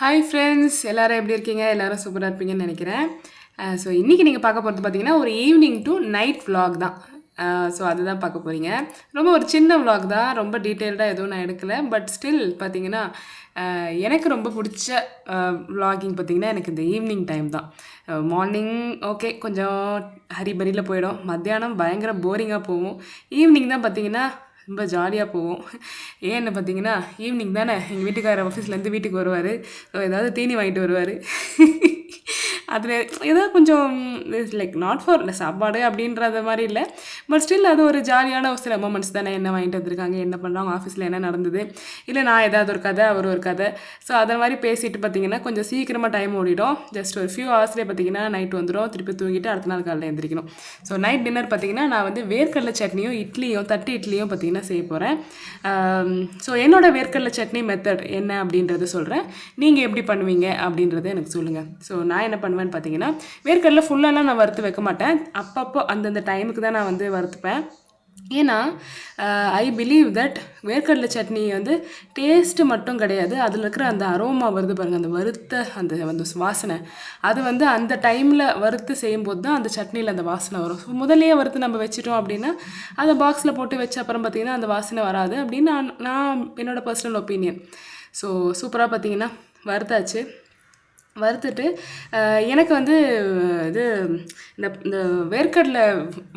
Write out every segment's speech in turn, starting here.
Hi friends எல்லோரும் எப்படி இருக்கீங்க? எல்லோரும் சூப்பராக இருப்பீங்கன்னு நினைக்கிறேன். ஸோ இன்றைக்கி நீங்கள் பார்க்க போகிறது பார்த்தீங்கன்னா ஒரு ஈவினிங் டு நைட் vlog தான். ஸோ அதுதான் பார்க்க போகிறீங்க ரொம்ப ஒரு சின்ன vlog தான் ரொம்ப டீட்டெயில்டாக எதுவும் நான் எடுக்கலை. பட் ஸ்டில் பார்த்தீங்கன்னா எனக்கு ரொம்ப பிடிச்ச வ்ளாகிங் பார்த்தீங்கன்னா எனக்கு இந்த ஈவினிங் டைம் தான். மார்னிங் ஓகே கொஞ்சம் ஹரிபரியில் போயிடும். மத்தியானம் பயங்கர போரிங்காக போகும். ஈவினிங் தான் பார்த்தீங்கன்னா ரொம்ப ஜாலியாக போவோம் ஏன்னு பார்த்தீங்கன்னா ஈவினிங் தானே. எங்கள் வீட்டுக்காரர் ஆஃபீஸ்லேருந்து வீட்டுக்கு வருவார். ஏதாவது தீனி வாங்கிட்டு வருவார். அதில் ஏதாவது கொஞ்சம் லைக் நாட் ஃபார் சாப்பாடு அப்படின்றத மாதிரி இல்லை. பட் ஸ்டில் அது ஒரு ஜாலியான ஒரு சில மூமெண்ட்ஸ் தானே என்ன வாங்கிட்டு வந்திருக்காங்க என்ன பண்ணுறாங்க ஆஃபீஸில் என்ன நடந்தது. இல்லை நான் ஏதாவது ஒரு கதை அவர் ஒரு கதை. ஸோ அதை மாதிரி பேசிட்டு பார்த்தீங்கன்னா கொஞ்சம் சீக்கிரமாக டைம் ஓடிடும். ஜஸ்ட் ஒரு ஃபியூ ஹவர்ஸ்லேயே பார்த்தீங்கன்னா நைட் வந்துடும் திருப்பி தூங்கிட்டு அடுத்த நாள் காலையில் எழுந்திரிக்கணும் ஸோ நைட் டின்னர் பார்த்தீங்கன்னா நான் வந்து வேர்க்கடலை சட்னியும் இட்லியும் தட்டு இட்லியும் பார்த்தீங்கன்னா செய்ய போகிறேன் ஸோ என்னோட வேர்க்கடலை சட்னி மெத்தட் என்ன அப்படின்றத சொல்கிறேன் நீங்கள் எப்படி பண்ணுவீங்க அப்படின்றத எனக்கு சொல்லுங்கள் ஸோ நான் என்ன பண்ணுவேன்னு பார்த்தீங்கன்னா வேர்க்கடலை ஃபுல்லாலாம் நான் வறுத்து வைக்க மாட்டேன். அப்பப்போ அந்தந்த டைமுக்கு தான் நான் வந்து வறுத்துப்பேன். ஏன்னா ஐ பிலீவ் தட் வேர்க்கடலை சட்னி வந்து டேஸ்ட்டு மட்டும் கிடையாது. அதில் இருக்கிற அந்த அரோமா வருது பாருங்கள் அந்த வறுத்த அந்த அந்த வாசனை. அது வந்து அந்த டைமில் வறுத்து செய்யும்போது தான் அந்த சட்னியில் அந்த வாசனை வரும். ஸோ முதல்லயே வறுத்து நம்ம வச்சிட்டோம் அப்படின்னா அதை பாக்ஸில் போட்டு வச்ச அப்புறம் பார்த்திங்கன்னா அந்த வாசனை வராது அப்படின்னு நான் நான் என்னோடய பர்சனல் ஒப்பீனியன் ஸோ சூப்பராக பார்த்தீங்கன்னா வறுத்தாச்சு. வறுத்துட்டு எனக்கு வந்து இது இந்த இந்த வேர்க்கடலை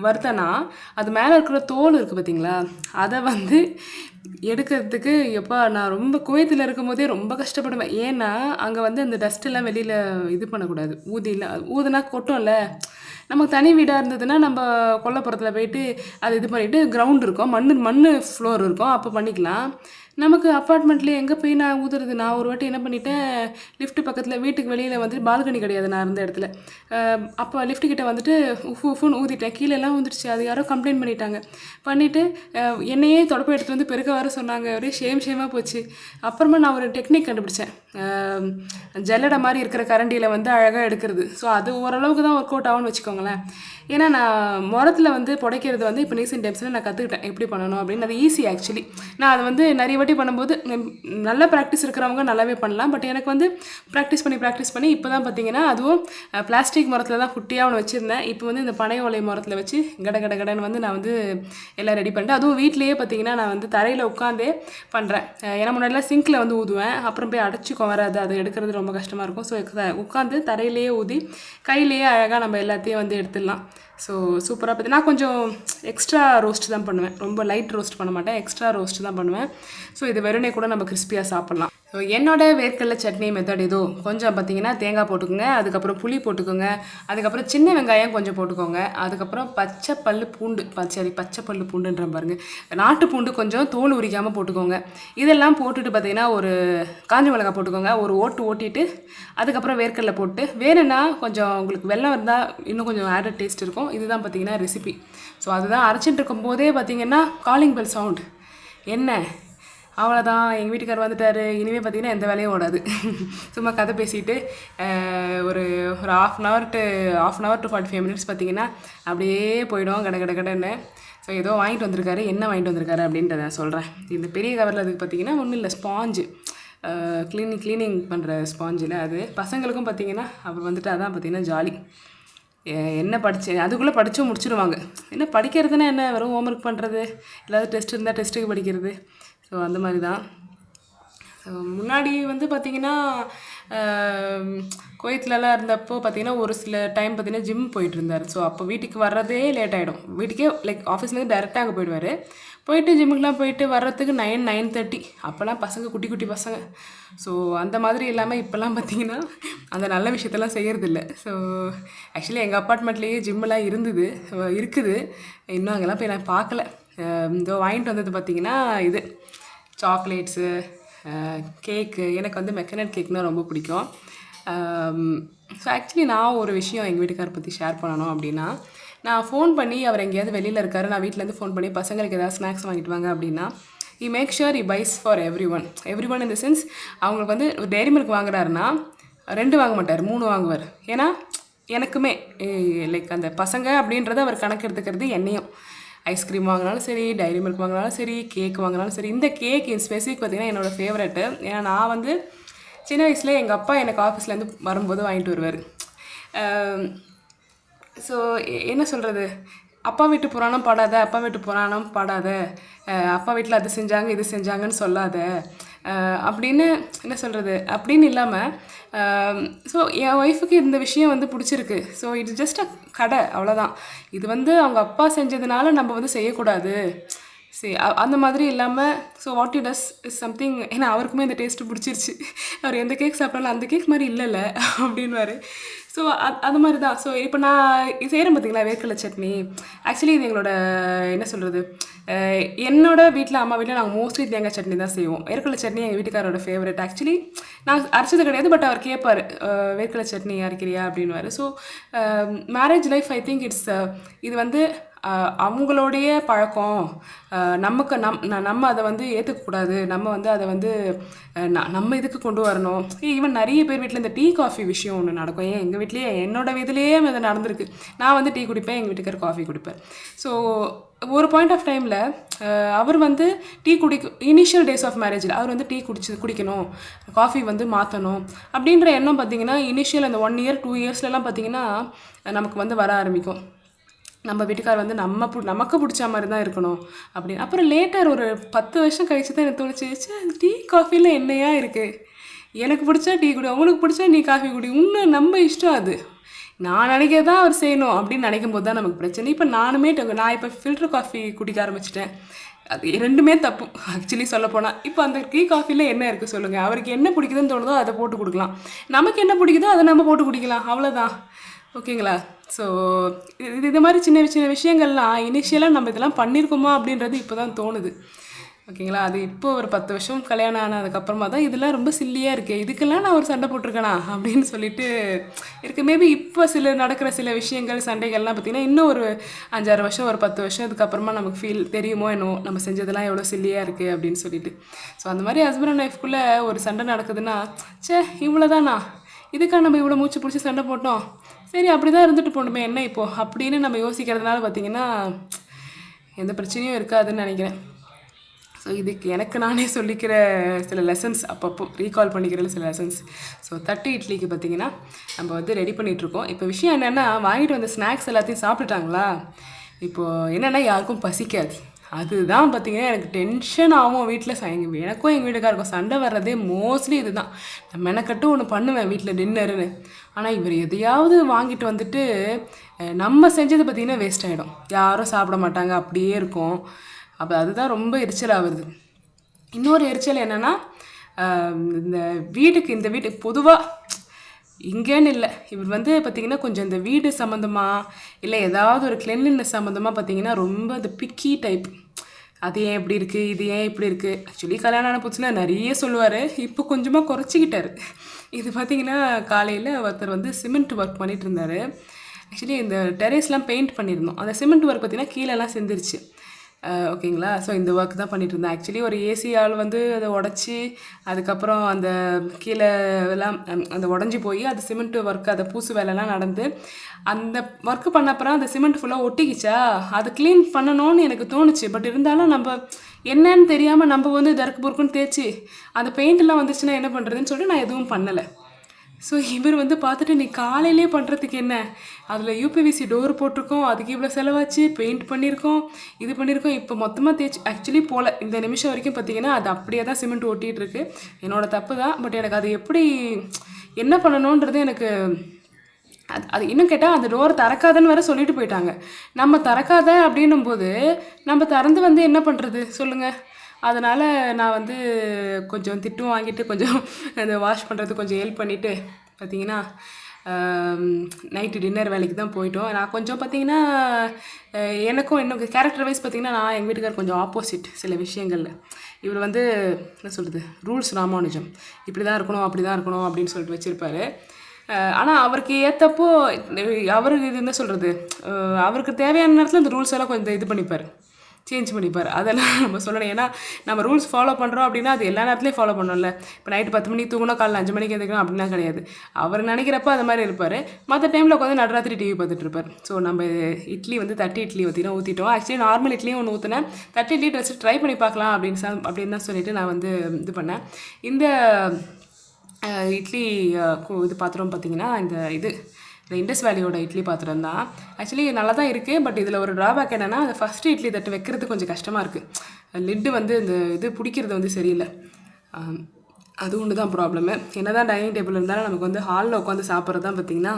வறுத்தனா அது மேலே இருக்கிற தோல் இருக்குது பார்த்தீங்களா அதை வந்து எடுக்கிறதுக்கு எப்போ நான் ரொம்ப குவைத்தில் இருக்கும் போதே ரொம்ப கஷ்டப்படுவேன். ஏன்னா அங்கே வந்து அந்த டஸ்ட்டெல்லாம் வெளியில் இது பண்ணக்கூடாது. ஊதிலாம் ஊதுனா கொட்டும்ல. நமக்கு தனி வீடாக இருந்ததுன்னா நம்ம கொல்லப்புறத்தில் போயிட்டு அது இது பண்ணிவிட்டு கிரவுண்ட் இருக்கும். மண் மண் ஃப்ளோர் இருக்கும். அப்போ பண்ணிக்கலாம். நமக்கு அப்பார்ட்மெண்ட்லேயே எங்கே போய் நான் ஊதுறது? நான் ஒரு வாட்டி என்ன பண்ணிட்டேன் லிஃப்ட் பக்கத்தில் வீட்டுக்கு வெளியில் வந்துட்டு பால்கனி கிடையாது நான் இருந்த இடத்துல. அப்போ லிஃப்ட் கிட்டே வந்துட்டு உஃப் உஃபுன்னு ஊதிட்டேன். கீழெல்லாம் வந்துடுச்சு அது யாரோ கம்ப்ளைண்ட் பண்ணிட்டாங்க. பண்ணிவிட்டு என்னையே தொடப்ப எடுத்து வந்து பெருக்க வர சொன்னாங்க. ஒரே ஷேம் ஷேமாக போச்சு. அப்புறமா நான் ஒரு டெக்னிக் கண்டுபிடிச்சேன். ஜல்லடை மாதிரி இருக்கிற கரண்டியில் வந்து அழகாக எடுக்கிறது. ஸோ அது ஓரளவுக்கு தான் ஒர்க் அவுட் ஆகும்னு வச்சுக்கோங்களேன். ஏன்னா நான் முரத்தில் வந்து புடைக்கிறது வந்து இப்போ ரீசெண்ட் டைம்ஸில் நான் கற்றுக்கிட்டேன் எப்படி பண்ணணும் அப்படின்னு. அது ஈஸி ஆக்சுவலி நான் அதை வந்து நிறைய வாட்டி பண்ணும்போது ம், நல்ல ப்ராக்டிஸ் இருக்கிறவங்க நல்லாவே பண்ணலாம். பட் எனக்கு வந்து ப்ராக்டிஸ் பண்ணி ப்ராக்டிஸ் பண்ணி இப்போ தான் பார்த்தீங்கன்னா அதுவும் பிளாஸ்டிக் மரத்தில் தான் குட்டியாக ஒன்று வச்சுருந்தேன். இப்போ வந்து இந்த பனை ஓலை மரத்தில் வச்சு கட கட கடன்னு வந்து நான் வந்து எல்லாம் ரெடி பண்ணிட்டேன். அதுவும் வீட்லேயே பார்த்தீங்கன்னா நான் வந்து தரையில் உட்காந்தே பண்ணுறேன் ஏன்னா முன்னாடிலாம் சிங்க்கில் வந்து ஊதுவேன். அப்புறம் போய் அடைச்சிக்கும் வராது. அதை எடுக்கிறது ரொம்ப கஷ்டமாக இருக்கும். ஸோ உட்காந்து தரையிலேயே ஊதி கையிலேயே அழகாக நம்ம எல்லாத்தையும் வந்து எடுத்துடலாம். ஸோ சூப்பராக பார்த்து நான் கொஞ்சம் எக்ஸ்ட்ரா ரோஸ்ட் தான் பண்ணுவேன். ரொம்ப லைட் ரோஸ்ட் பண்ண மாட்டேன். எக்ஸ்ட்ரா ரோஸ்ட் தான் பண்ணுவேன். ஸோ இது வெறுனே கூட நம்ம கிறிஸ்பியாக சாப்பிட்லாம். ஸோ என்னோட வேர்க்கடலை சட்னி மெத்தட் இதோ கொஞ்சம் பார்த்தீங்கன்னா தேங்காய் போட்டுக்கோங்க அதுக்கப்புறம் புளி போட்டுக்கோங்க அதுக்கப்புறம் சின்ன வெங்காயம் கொஞ்சம் போட்டுக்கோங்க அதுக்கப்புறம் பச்சை பல் பூண்டு பச்சை பச்சை பல் பூண்டுன்ற பாருங்க. நாட்டு பூண்டு கொஞ்சம் தோல் உரிக்காமல் போட்டுக்கோங்க. இதெல்லாம் போட்டுட்டு பார்த்தீங்கன்னா ஒரு காஞ்ச மிளகாய் போட்டுக்கோங்க ஒரு ஓட்டு ஓட்டிட்டு அதுக்கப்புறம் வேர்க்கடலை போட்டு வேணும்னா கொஞ்சம் உங்களுக்கு வெள்ளம் இருந்தால் இன்னும் கொஞ்சம் ஆடட் டேஸ்ட் இருக்கும். இதுதான் பார்த்தீங்கன்னா ரெசிபி ஸோ அதுதான் அரைச்சிட்டு இருக்கும் போதே பார்த்தீங்கன்னா காலிங் பெல் சவுண்ட் என்ன? அவ்வளோதான் எங்கள் வீட்டுக்கார் வந்துட்டார். இனிமேல் பார்த்தீங்கன்னா எந்த வேலையும் ஓடாது. சும்மா கதை பேசிட்டு ஒரு ஒரு half an hour to half an hour to forty five minutes பார்த்தீங்கன்னா அப்படியே போயிடும் கட கட கடன்னு. ஸோ ஏதோ வாங்கிட்டு வந்திருக்காரு. என்ன வாங்கிட்டு வந்திருக்காரு அப்படின்றத நான் சொல்கிறேன் இந்த பெரிய கவரில் அதுக்கு பார்த்தீங்கன்னா ஒன்றும் இல்லை. ஸ்பாஞ்சு க்ளீனிங் க்ளீனிங் பண்ணுற ஸ்பாஞ்சில் அது. பசங்களுக்கும் பார்த்தீங்கன்னா அப்புறம் வந்துட்டு அதான் பார்த்தீங்கன்னா ஜாலி என்ன படிச்சு அதுக்குள்ளே படித்து முடிச்சிடுவாங்க என்ன படிக்கிறதுனா என்ன? வெறும் ஹோம்ஒர்க் பண்ணுறது ஏதாவது டெஸ்ட் இருந்தால் டெஸ்ட்டுக்கு படிக்கிறது. ஸோ அந்த மாதிரி தான் முன்னாடி வந்து பார்த்திங்கன்னா கோயத்துலலாம் இருந்தப்போ பார்த்திங்கன்னா ஒரு சில டைம் பார்த்தீங்கன்னா ஜிம் போயிட்டு இருந்தார் ஸோ அப்போ வீட்டுக்கு வர்றதே லேட் ஆகிடும் வீட்டுக்கே லைக் ஆஃபீஸ்லேருந்து டேரெக்டாக அங்கே போயிடுவார். போயிட்டு ஜிம்முக்குலாம் போயிட்டு வர்றதுக்கு நைன் நைன் தேர்ட்டி அப்போல்லாம் பசங்க குட்டி குட்டி பசங்க. ஸோ அந்த மாதிரி இல்லாமல் இப்போல்லாம் பார்த்தீங்கன்னா அந்த நல்ல விஷயத்தெல்லாம் செய்யறதில்ல. ஸோ ஆக்சுவலி எங்கள் அப்பார்ட்மெண்ட்லேயே ஜிம்மெல்லாம் இருந்தது. இருக்குது. இன்னும் அங்கெல்லாம் போய் நான் பார்க்கல. இதோ வாங்கிட்டு வந்தது பார்த்திங்கன்னா இது. Chocolates cake. எனக்கு வந்து மெக்கனட் கேக்னால் ரொம்ப பிடிக்கும். ஸோ ஆக்சுவலி நான் ஒரு விஷயம் எங்கள் வீட்டுக்காரர் பற்றி ஷேர் பண்ணணும் அப்படின்னா நான் ஃபோன் பண்ணி அவர் எங்கேயாவது வெளியில் இருக்காரு நான் வீட்டிலேருந்து ஃபோன் பண்ணி பசங்களுக்கு ஏதாவது ஸ்நாக்ஸ் வாங்கிட்டு வாங்க அப்படின்னா I make sure I buys for every one every one in the sense அவங்களுக்கு வந்து ஒரு டெய்ரி மில்க் வாங்குறாருன்னா ரெண்டு வாங்க மாட்டார் மூணு வாங்குவார். ஏன்னா எனக்குமே லைக் அந்த பசங்க அப்படின்றத அவர் கணக்கு எடுத்துக்கிறது என்னையும். ஐஸ்கிரீம் வாங்கினாலும் சரி டைரி மில்க் வாங்கினாலும் சரி கேக் வாங்கினாலும் சரி இந்த கேக் இன் ஸ்பெசிஃபிக் பார்த்தீங்கன்னா என்னோடய ஃபேவரெட்டு ஏன்னா நான் வந்து சின்ன வயசில் எங்கள் அப்பா எனக்கு ஆஃபீஸ்லேருந்து வரும்போது வாங்கிட்டு வருவார். ஸோ என்ன சொல்கிறது அப்பா வீட்டு புராணம் பாடாத அப்பா வீட்டு புராணம் பாடாத அப்பா வீட்டில் அது செஞ்சாங்க இது செஞ்சாங்கன்னு சொல்லாத. அப்படின்னு என்ன சொல்கிறது அப்படின்னு இல்லாமல் ஸோ என் ஒய்ஃபுக்கு இந்த விஷயம் வந்து பிடிச்சிருக்கு. ஸோ இட்ஸ் ஜஸ்ட் அ கடை அவ்வளோதான் இது வந்து அவங்க அப்பா செஞ்சதுனால நம்ம வந்து செய்யக்கூடாது. சரி அந்த மாதிரி இல்லாமல் so what you does is something ஏன்னா அவருக்குமே இந்த டேஸ்ட்டு பிடிச்சிருச்சு. அவர் எந்த கேக் சாப்பிட்டாலும் அந்த கேக் மாதிரி இல்லைல்ல அப்படின்வாரு ஸோ அது மாதிரி தான் ஸோ இப்போ நான் செய்கிறேன் பார்த்தீங்களா வேர்க்கடலை சட்னி? ஆக்சுவலி இது எங்களோட என்ன சொல்கிறது என்னோட வீட்டில் அம்மா வீட்டில் நாங்கள் மோஸ்ட்லி தேங்காய் சட்னி தான் செய்வோம். வேர்க்கடலை சட்னி எங்கள் வீட்டுக்காரோட ஃபேவரட் ஆக்சுவலி நான் அரைச்சது கிடையாது பட் அவர் கேட்பார் வேர்க்கடலை சட்னி அரைக்கிறியா? அப்படின்னுவாரு. So marriage life I think it's இது வந்து அவங்களுடைய பழக்கம் நமக்கு நம் நம்ம அதை வந்து ஏற்றுக்கக்கூடாது நம்ம வந்து அதை வந்து நம்ம இதுக்கு கொண்டு வரணும். ஈவன் நிறைய பேர் வீட்டில் இந்த டீ காஃபி விஷயம் ஒன்று நடக்கும். ஏன் எங்கள் வீட்லேயே என்னோடய இதுலேயே இது நடந்திருக்கு. நான் வந்து டீ குடிப்பேன் எங்கள் வீட்டுக்கார் காஃபி குடிப்பேன் ஸோ ஒரு பாயிண்ட் ஆஃப் டைமில் அவர் வந்து டீ குடிக்க இனிஷியல் டேஸ் ஆஃப் மேரேஜில் அவர் வந்து டீ குடிச்சு குடிக்கணும். காஃபி வந்து மாற்றணும் அப்படின்ற எண்ணம் பார்த்தீங்கன்னா இனிஷியல் அந்த ஒன் இயர் டூ இயர்ஸ்லலாம் பார்த்தீங்கன்னா நமக்கு வந்து வர ஆரம்பிக்கும். நம்ம வீட்டுக்கார் வந்து நம்ம பு நமக்கு பிடிச்ச மாதிரி தான் இருக்கணும். அப்படின்னு அப்புறம் லேட்டர் ஒரு பத்து வருஷம் கழிச்சு தான் எனக்கு தோணுச்சு டீ காஃபியில் என்னையா இருக்குது எனக்கு பிடிச்சா டீ குடி அவங்களுக்கு பிடிச்சா நீ காஃபி குடி இன்னும் நம்ம இஷ்டம் அது. நான் நினைக்கிறதான் அவர் செய்யணும் அப்படின்னு நினைக்கும் போது தான் நமக்கு பிரச்சனை. இப்போ நானுமே நான் இப்போ ஃபில்டர் காஃபி குடிக்க ஆரம்பிச்சிட்டேன். அது ரெண்டுமே தப்பு. ஆக்சுவலி சொல்ல போனால் இப்போ அந்த டீ காஃபியில் என்ன இருக்குது சொல்லுங்கள் அவருக்கு என்ன பிடிக்குதுன்னு தோணுதோ அதை போட்டு கொடுக்கலாம். நமக்கு என்ன பிடிக்குதோ அதை நம்ம போட்டு குடிக்கலாம். அவ்வளோதான் ஓகேங்களா? ஸோ இது இது மாதிரி சின்ன சின்ன விஷயங்கள்லாம் இனிஷியலாக நம்ம இதெல்லாம் பண்ணியிருக்கோமா அப்படின்றது இப்போ தான் தோணுது. ஓகேங்களா? அது இப்போ ஒரு பத்து வருஷம் கல்யாணம் ஆனதுக்கப்புறமா தான் இதெல்லாம் ரொம்ப சில்லியாக இருக்குது இதுக்கெல்லாம் நான் ஒரு சண்டை போட்டிருக்கேனா? அப்படின்னு சொல்லிட்டு இருக்குது மேபி இப்போ சில நடக்கிற சில விஷயங்கள் சண்டைகள்லாம் பார்த்திங்கன்னா இன்னும் ஒரு அஞ்சாறு வருஷம் ஒரு பத்து வருஷம் இதுக்கப்புறமா நமக்கு ஃபீல் தெரியுமோ என்னோ நம்ம செஞ்சதெல்லாம் எவ்வளோ சில்லியாக இருக்குது அப்படின்னு சொல்லிட்டு. ஸோ அந்த மாதிரி ஹஸ்பண்ட் அண்ட் ஒய்ஃப்குள்ளே ஒரு சண்டை நடக்குதுன்னா ச்சே இவ்வளோதானா இதுக்கா நம்ம இவ்வளோ மூச்சு பிடிச்சி சண்டை போட்டோம்? சரி அப்படி தான் இருந்துட்டு போகணுமே என்ன இப்போது அப்படின்னு நம்ம யோசிக்கிறதுனால பார்த்தீங்கன்னா எந்த பிரச்சனையும் இருக்காதுன்னு நினைக்கிறேன். ஸோ இதுக்கு எனக்கு நானே சொல்லிக்கிற சில லெசன்ஸ் அப்பப்போ ரீகால் பண்ணிக்கிற சில லெசன்ஸ் ஸோ தட்டு இட்லிக்கு பார்த்தீங்கன்னா நம்ம வந்து ரெடி பண்ணிகிட்ருக்கோம் இப்போ விஷயம் என்னென்னா வாங்கிட்டு வந்த ஸ்நாக்ஸ் எல்லாத்தையும் சாப்பிட்டுட்டாங்களா? இப்போது என்னென்னா யாருக்கும் பசிக்காது. அதுதான் பார்த்தீங்கன்னா எனக்கு டென்ஷன் ஆகும் வீட்டில். எங்கள் எனக்கும் எங்கள் வீட்டுக்காருக்கும் சண்டை வர்றதே மோஸ்ட்லி இதுதான். நான் மெனக்கட்டு ஒன்று பண்ணுவேன் வீட்டில் டின்னருன்னு ஆனால் இவர் எதையாவது வாங்கிட்டு வந்துட்டு நம்ம செஞ்சது பார்த்திங்கன்னா வேஸ்ட் ஆகிடும் யாரும் சாப்பிட மாட்டாங்க அப்படியே இருக்கும். அப்போ அதுதான் ரொம்ப எரிச்சல் ஆகுது இன்னொரு எரிச்சல் என்னென்னா இந்த வீட்டுக்கு இந்த வீட்டுக்கு பொதுவாக இங்கேன்னு இல்லை. இவர் வந்து பார்த்திங்கன்னா கொஞ்சம் இந்த வீடு சம்மந்தமாக இல்லை ஏதாவது ஒரு கிளென்லினஸ் சம்மந்தமாக பார்த்தீங்கன்னா ரொம்ப இந்த பிக்கி டைப் அது ஏன் இப்படி இருக்குது இது ஏன் இப்படி இருக்குது ஆக்சுவலி கல்யாணம் ஆன போச்சுன்னா நிறைய சொல்லுவார். இப்போ கொஞ்சமாக குறைச்சிக்கிட்டாரு. இது பார்த்தீங்கன்னா காலையில் ஒருத்தர் வந்து சிமெண்ட் ஒர்க் பண்ணிட்டு இருந்தார். ஆக்சுவலி இந்த டெரேஸ்லாம் பெயிண்ட் பண்ணியிருந்தோம் அந்த சிமெண்ட் ஒர்க் பார்த்தீங்கன்னா கீழெல்லாம் செஞ்சிருச்சு ஓகேங்களா? ஸோ இந்த ஒர்க் தான் பண்ணிட்டு இருந்தேன். ஆக்சுவலி ஒரு ஏசி ஆள் வந்து அதை உடச்சி அதுக்கப்புறம் அந்த கீழே எல்லாம் அந்த உடஞ்சி போய் அது சிமெண்ட் ஒர்க் அதை பூசு வேலைலாம் நடந்து அந்த ஒர்க் பண்ண அப்புறம் அந்த சிமெண்ட் ஃபுல்லாக ஒட்டிக்கிச்சா? அது க்ளீன் பண்ணணும்னு எனக்கு தோணுச்சு. பட் இருந்தாலும் நம்ம என்னன்னு தெரியாமல் நம்ம வந்து தர்க்கு பொறுக்குன்னு தேய்ச்சி அந்த பெயிண்ட்லாம் வந்துச்சுன்னா என்ன பண்ணுறதுன்னு சொல்லிட்டு நான் எதுவும் பண்ணலை. ஸோ இவர் வந்து பார்த்துட்டு நீ காலையிலே பண்ணுறதுக்கு என்ன? அதில் யூபிவிசி டோர் போட்டிருக்கோம். அதுக்கு இவ்வளோ செலவாச்சு. பெயிண்ட் பண்ணியிருக்கோம். இது பண்ணியிருக்கோம். இப்போ மொத்தமாக தேய்ச்சி ஆக்சுவலி போல. இந்த நிமிஷம் வரைக்கும் பார்த்தீங்கன்னா அது அப்படியே தான் சிமெண்ட் ஓட்டிகிட்டு இருக்கு. என்னோடய தப்பு தான். பட் எனக்கு அது எப்படி என்ன பண்ணணுன்றது எனக்கு அது அது இன்னும் கேட்டால் அந்த டோர் திறக்காதன்னு வேற சொல்லிட்டு போயிட்டாங்க. நம்ம திறக்காத அப்படின்னும் போது நம்ம திறந்து வந்து என்ன பண்ணுறது சொல்லுங்கள் அதனால் நான் வந்து கொஞ்சம் திட்டும் வாங்கிட்டு கொஞ்சம் அந்த வாஷ் பண்ணுறது கொஞ்சம் ஹெல்ப் பண்ணிவிட்டு பார்த்தீங்கன்னா நைட்டு டின்னர் வேலைக்கு தான் போயிட்டோம். நான் கொஞ்சம் பார்த்தீங்கன்னா எனக்கும் இன்னும் கேரக்டர் வைஸ் பார்த்தீங்கன்னா நான் எங்கள் வீட்டுக்கார் கொஞ்சம் ஆப்போசிட் சில விஷயங்களில். இவர் வந்து என்ன சொல்கிறது ரூல்ஸ் ராமானுஜம். இப்படி தான் இருக்கணும் அப்படி தான் இருக்கணும் அப்படின்னு சொல்லிட்டு வச்சுருப்பாரு. ஆனால் அவருக்கு ஏற்றப்போ அவருக்கு இது என்ன சொல்கிறது அவருக்கு தேவையான நேரத்தில் இந்த ரூல்ஸ் எல்லாம் கொஞ்சம் இது பண்ணிப்பார். சேஞ்ச் பண்ணிப்பார். அதெல்லாம் நம்ம சொல்லணும். ஏன்னா நம்ம ரூல்ஸ் ஃபாலோ பண்ணுறோம் அப்படின்னா அது எல்லா நேரத்துலையும் ஃபாலோ பண்ணோம்ல இப்போ நைட்டு பத்து மணிக்கு தூங்கணும் காலைல அஞ்சு மணிக்கு எதுக்கணும் அப்படிலாம் கிடையாது. அவர் நினைக்கிறப்ப அது மாதிரி இருப்பார். மற்ற டைமில் உட்காந்து நடராத்திரி டிவி பார்த்துட்டு இருப்பார். ஸோ நம்ம இட்லி வந்து தட்டி இட்லி ஊற்றினா ஊற்றிட்டோம் ஆக்சுவலி நார்மல் இட்லியும் ஒன்று ஊற்றினேன் தட்டி இட்லி ட்ரெஸ் ட்ரை பண்ணி பார்க்கலாம் அப்படின்னு சா- அப்படின்னு தான் சொல்லிட்டு நான் வந்து இது பண்ணேன். இந்த இட்லி கு- இது பாத்திரம் பார்த்தீங்கன்னா இந்த இது இந்த இண்டஸ் வேலியோட இட்லி பாத்திரம் தான். ஆக்சுவலி நல்லா தான் இருக்குது பட் இதில் ஒரு ட்ராபேக் என்னென்னா அந்த ஃபஸ்ட்டு இட்லி தட்டு வைக்கிறது கொஞ்சம் கஷ்டமாக இருக்குது லிட்டு வந்து இந்த இது பிடிக்கிறது வந்து சரியில்லை. அது ஒன்று தான் ப்ராப்ளமு என்ன தான் டைனிங் டேபிள் இருந்தாலும் நமக்கு வந்து ஹாலில் உட்காந்து சாப்பிட்றது தான் பார்த்திங்கன்னா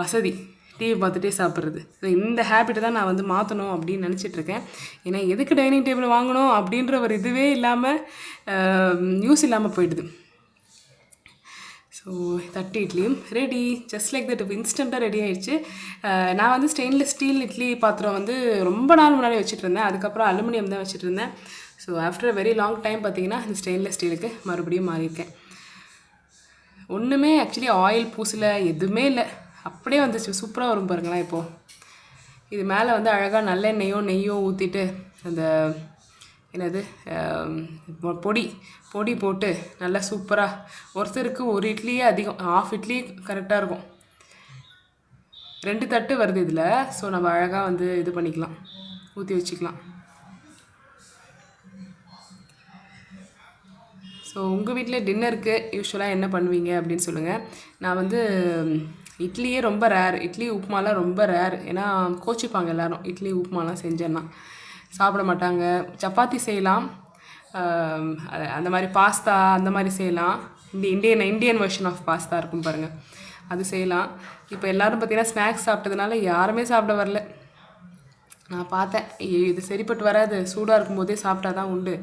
வசதி. டிவி பார்த்துட்டே சாப்பிட்றது. ஸோ இந்த ஹேபிட்டை தான் நான் வந்து மாற்றணும் அப்படின்னு நினச்சிட்டு இருக்கேன். ஏன்னா எதுக்கு டைனிங் டேபிள் வாங்கணும் அப்படின்ற ஒரு இதுவே இல்லாமல் யூஸ் இல்லாமல் போயிடுது. ஸோ தட்டு இட்லியும் ரெடி ஜஸ்ட் லைக் தட் இன்ஸ்டண்ட்டாக ரெடி ஆயிடுச்சு. நான் வந்து ஸ்டெயின்லெஸ் ஸ்டீல் இட்லி பாத்திரம் வந்து ரொம்ப நாள் முன்னாடி வச்சுட்டு இருந்தேன். அதுக்கப்புறம் அலுமினியம் தான் வச்சுட்டு இருந்தேன். So after very long time பார்த்தீங்கன்னா இந்த ஸ்டெயின்லெஸ் ஸ்டீலுக்கு மறுபடியும் மாறியிருக்கேன். ஒன்றுமே ஆக்சுவலி ஆயில் பூசல எதுவுமே இல்லை. அப்படியே வந்துச்சு. சூப்பராக வரும் பாருங்களேன் இப்போது இது மேலே வந்து அழகாக நல்லெண்ணெயோ நெய்யோ ஊற்றிட்டு அந்த என்னது? பொடி. பொடி போட்டு நல்லா சூப்பராக ஒருத்தருக்கு ஒரு இட்லியே அதிகம் ஆஃப் இட்லி கரெக்டாக இருக்கும். ரெண்டு தட்டு வருது இதில். ஸோ நம்ம அழகாக வந்து இது பண்ணிக்கலாம். ஊற்றி வச்சுக்கலாம். ஸோ உங்கள் வீட்டில் டின்னருக்கு யூஸ்வலாக என்ன பண்ணுவீங்க அப்படின்னு சொல்லுங்கள் நான் வந்து இட்லியே ரொம்ப ரேர் இட்லி உப்புமாலாம் ரொம்ப ரேர் ஏன்னா கோச்சிப்பாங்க எல்லாரும். இட்லி உப்புமாலாம் செஞ்சேன்னா. சாப்பிட மாட்டாங்க. சப்பாத்தி செய்யலாம். அந்த மாதிரி பாஸ்தா அந்த மாதிரி செய்யலாம். இந்த Indian Indian version of pasta இருக்கும் பாருங்கள் அது செய்யலாம். இப்போ எல்லாரும் பார்த்தீங்கன்னா ஸ்நாக்ஸ் சாப்பிட்டதுனால யாருமே சாப்பிட வரல. நான் பார்த்தேன். இது சரிப்பட்டு வராது. சூடாக இருக்கும்போதே சாப்பிட்டா தான் உண்டு.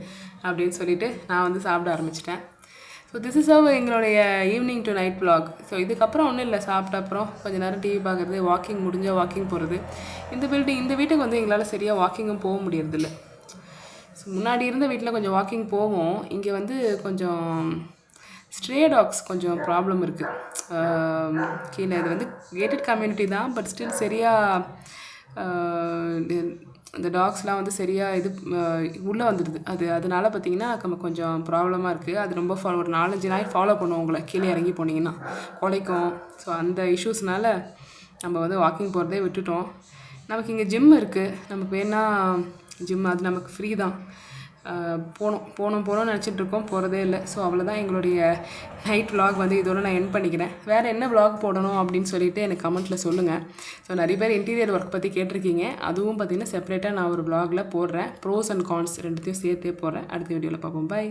அப்படின்னு சொல்லிட்டு நான் வந்து சாப்பிட ஆரம்பிச்சிட்டேன். ஸோ திஸ் இஸ் how எங்களுடைய evening to night vlog so இதுக்கப்புறம் ஒன்றும் இல்லை சாப்பிட்ட அப்புறம் கொஞ்சம் நேரம் டிவி பார்க்குறது வாக்கிங் முடிஞ்சால் வாக்கிங் போகிறது இந்த பில்டிங் இந்த வீட்டுக்கு வந்து எங்களால் சரியாக வாக்கிங்கும் போக முடியறதில்ல. ஸோ முன்னாடி இருந்த வீட்டில் கொஞ்சம் வாக்கிங் போவோம். இங்கே வந்து கொஞ்சம் ஸ்ட்ரே டாக்ஸ் கொஞ்சம் ப்ராப்ளம் இருக்குது கீழே இது வந்து கேட்டட் கம்யூனிட்டி தான் பட் ஸ்டில் சரியாக அந்த டாக்ஸ்லாம் வந்து சரியாக இது உள்ளே வந்துடுது. அது அதனால் பார்த்தீங்கன்னா நம்ம கொஞ்சம் ப்ராப்ளமாக இருக்குது அது ரொம்ப ஃபாலோ ஒரு நாலஞ்சு நாள் ஃபாலோ பண்ணுவோம் உங்களை. கீழே இறங்கி போனீங்கன்னா. குலைக்கும். ஸோ அந்த இஷ்யூஸ்னால நம்ம வந்து வாக்கிங் போகிறதே விட்டுட்டோம். நமக்கு இங்கே ஜிம் இருக்குது நமக்கு வேணால் ஜிம் அது நமக்கு ஃப்ரீ தான். போனோம் போனோம் போகணும்னு இருக்கோம். போகிறதே இல்லை. ஸோ அவ்வளோதான் எங்களுடைய நைட் விலாக் வந்து இதோட நான் என் பண்ணிக்கிறேன். வேறு என்ன விலாக் போடணும் அப்படின்னு சொல்லிட்டு எனக்கு கமெண்ட்டில் சொல்லுங்கள் ஸோ நிறைய பேர் இன்டீரியர் ஒர்க் பற்றி கேட்டிருக்கீங்க. அதுவும் பார்த்தீங்கன்னா செப்பரேட்டாக நான் ஒரு விலாகில் போடுறேன். ப்ரோஸ் அண்ட் கான்ஸ் ரெண்டுத்தையும் சேர்த்தே போடுறேன். அடுத்த வீடியோவில் பார்ப்போம். பை